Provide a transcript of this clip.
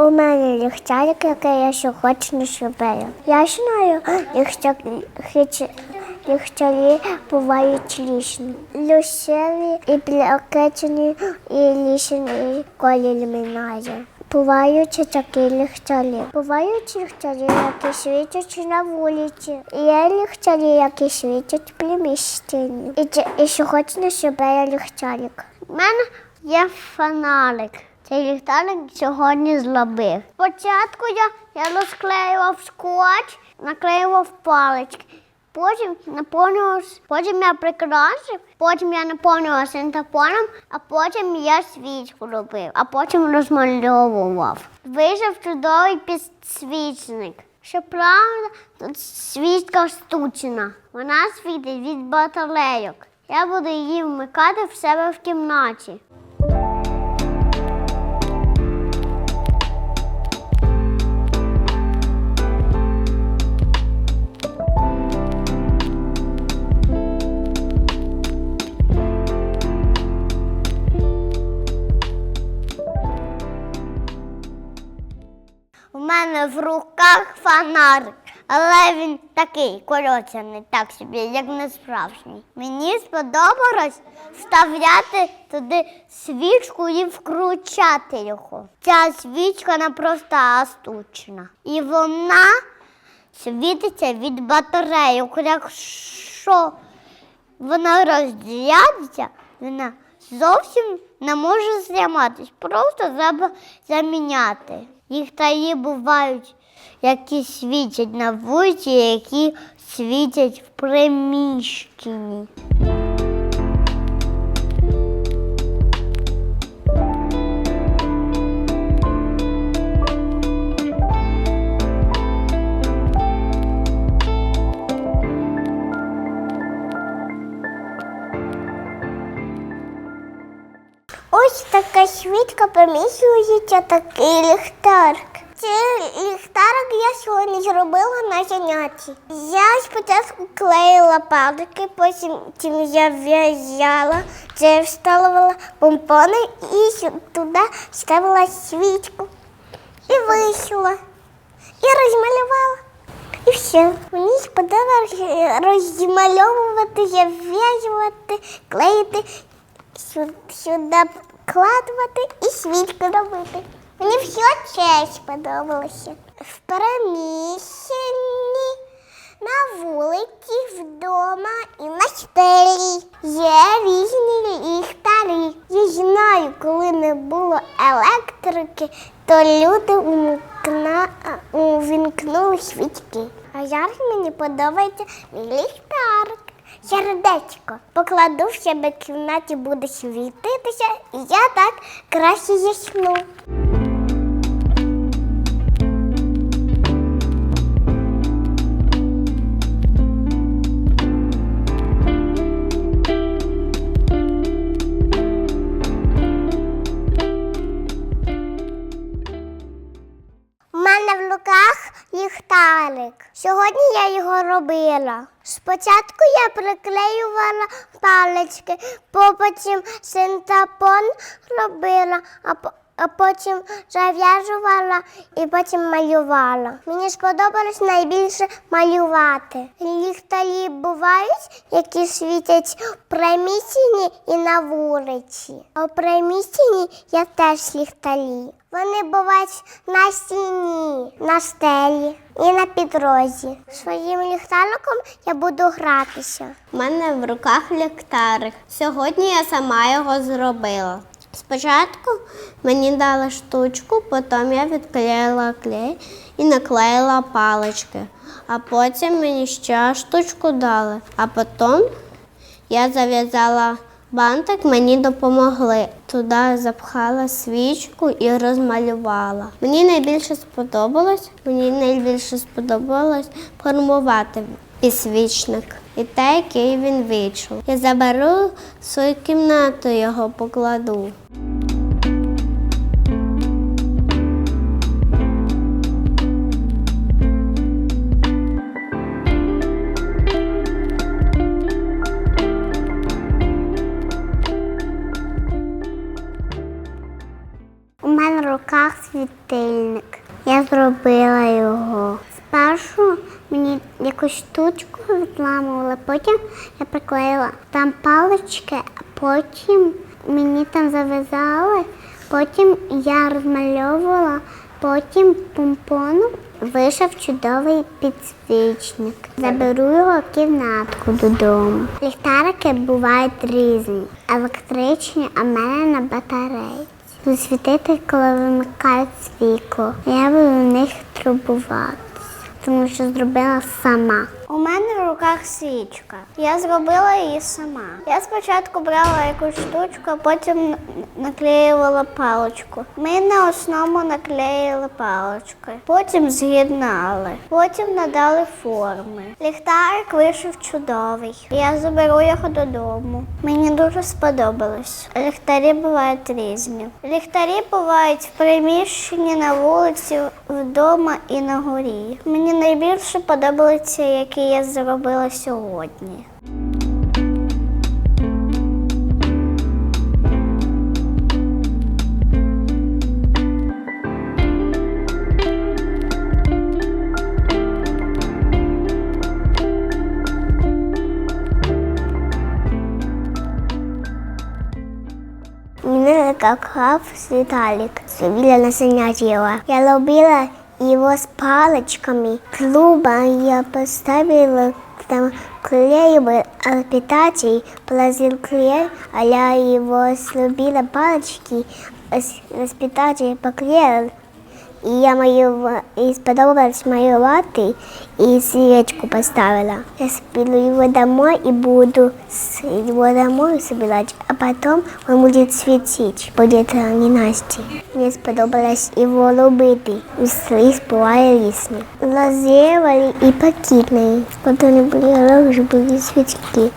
У мене ліхтарик, який я сьогодні зробила. Я знаю, ліхтарі, бувають різні. Люсеві і блакитні, і різні колір мінає. Бувають такі ліхтарі. Бувають ліхтарі, які світять на вулиці. Є ліхтарі, які світять в приміщенні. І, і сьогодні зробила ліхтарик. У мене є фонарик. Цей ліхтарик сьогодні зробив. Спочатку я, я розклеював скотч, наклеював палички. Потім наповнював, потім я прикрасив, потім я наповнював синтепоном, а потім я свічку робив, а потім розмальовував. Вийшов чудовий підсвічник. Щоправда, тут свічка штучна. Вона світить від батарейок. Я буду її вмикати в себе в кімнаті. У мене в руках фонарик, але він такий кольоцяний, так собі, як не справжній. Мені сподобалось вставляти туди свічку і вкручати його. Ця свічка не просто астучна. І вона світиться від батарейок. Якщо вона розділяється, вона зовсім не може зламатись. Просто треба заміняти. Їх таї бувають, які світять на вулиці, які світять в приміщенні. Ось така свічка поміщується такий ліхтарик. Цей ліхтарик я сьогодні зробила на занятті. Я спочатку клеїла палики, потім я в'язала, це вставила помпони і туди ставила свічку. І вийшла. І розмалювала. І все. Мені сподобалося розмальовувати, зав'язувати, клеїти, сюди вкладувати і свічку робити. Мені все це сподобалося. В переміщенні, на вулиці, вдома і на стелі. Є різні ліхтарі. Я знаю, коли не було електрики, то люди увімкнули свічки. А зараз мені подобається мій ліхтарик. Сердечко покладу в себе кімнаті, буде світитися, і я так краще засну. Я його робила. Спочатку я приклеювала палички, потім синтапон робила, а, а потім зав'язувала і потім малювала. Мені сподобалось найбільше малювати. Ліхтарі бувають, які світять в приміщенні і на вулиці. А в приміщенні я теж ліхтарі. Вони бувають на стіні, на стелі і на підрозі. Своїм ліхтариком я буду гратися. У мене в руках ліхтарик. Сьогодні я сама його зробила. Спочатку мені дали штучку, потім я відклеїла клей і наклеїла палички. А потім мені ще штучку дали. А потім я зав'язала бантик, мені допомогли. Туди запхала свічку і розмалювала. Мені найбільше сподобалось, мені найбільше сподобалось формувати підсвічник. І те, який він вийшов. Я заберу свою кімнату, його покладу. У мене в руках світильник. Я зробила його. Спершу мені якусь штучку відламували, потім я приклеїла там палички, а потім мені там зав'язали, потім я розмальовувала, потім помпоном вийшов чудовий підсвічник. Заберу його в кімнатку додому. Ліхтарики бувають різні, електричні, а в мене на батареї. Світити, коли вимикають світло. Я буду в них турбуватися, тому що зробила сама. У мене в руках свічка. Я зробила її сама. Я спочатку брала якусь штучку, а потім наклеювала паличку. Ми на основу наклеїли палички, потім з'єднали, потім надали форми. Ліхтарик вийшов чудовий. Я заберу його додому. Мені дуже сподобалось. Ліхтарі бувають різні. Ліхтарі бувають в приміщенні, на вулиці, вдома і на горі. Мені найбільше подобаються, які я зробила сьогодні. Меня как Виталик. Любила на занятия. Я любила его с палочками. Клуба я поставила там клей был питатель, положил клей, я его слюбила палочки, распитатель поклеил. И я мою, сподобалась мою латы и свечку поставила. Я соберу его домой и буду его домой собирать, а потом он будет светить, будет ненастье. Мне сподобалось его любити. Весли співає різні. Лазєвалі і пакітні. Потім були рожі, були свічки.